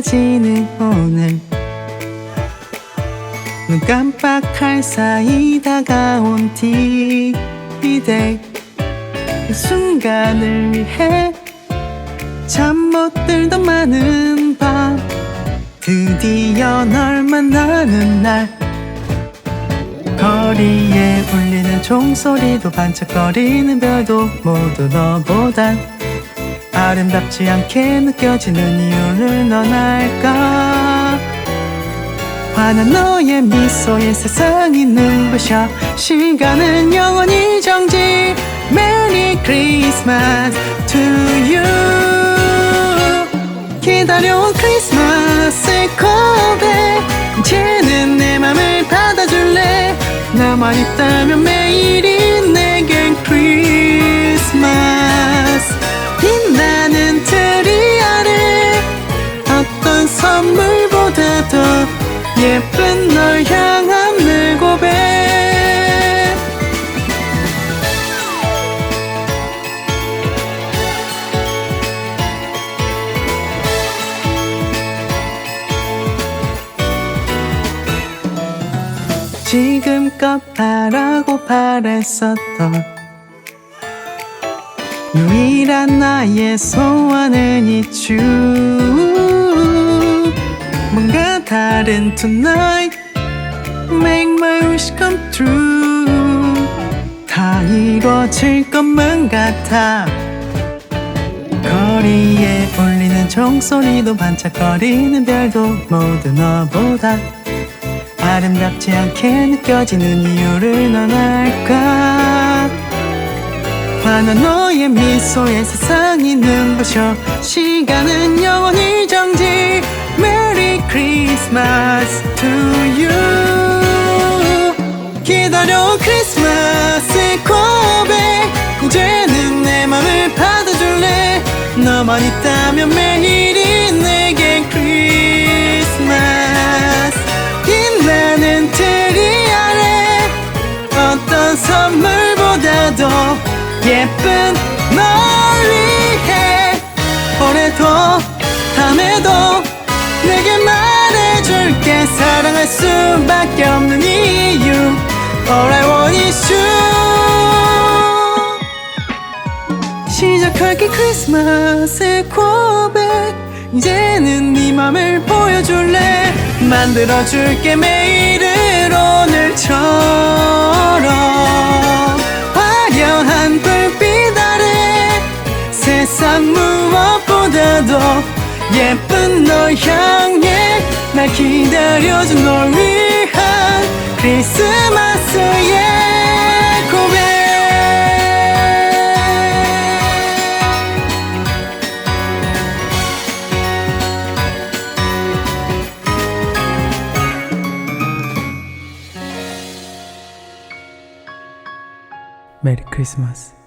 사라지는 오늘. 눈 깜빡할 사이 다가온 디데이 그 순간을 위해 잠 못 들던 많은 밤. 드디어 널 만나는 날. 거리에 울리는 종소리도 반짝거리는 별도 모두 너보단 아름답지 않게 느껴지는 이유를 넌 알까? 환한 너의 미소에 세상이 눈부셔 시간은 영원히 정지. Merry Christmas to you. 기다려온 크리스마스의 고백. 이제는 내 맘을 받아줄래? 나만 있다면 매일이 예쁜 널 향한 내 고백 지금껏 바라고 바랬었던 유일한 나의 소원은 이주 뭔가 다른 tonight Make my wish come true. 다 이루어질 것만 같아. 거리에 울리는 종소리도 반짝거리는 별도 모두 너보다 아름답지 않게 느껴지는 이유를 넌 알까? 환한 너의 미소에 세상이 눈부셔 시간은 영원히 Christmas to you. 기다려온 크리스마스의 고백. 이제는 내 맘을 받아줄래? 너만 있다면 매일이 내겐 크리스마스 빛나는 트리 아래 어떤 선물보다도 예쁜 널 위해. 올해도 내게 말해줄게 사랑할 수밖에 없는 이유. All I want is you. 시작할게 크리스마스의 고백. 이제는 네 맘을 보여줄래? 만들어줄게 매일을 오늘처럼. 화려한 불빛 아래 세상 무엇보다도 예쁜 널 향해 날 기다려준 널 위한 크리스마스의 메리 크리스마스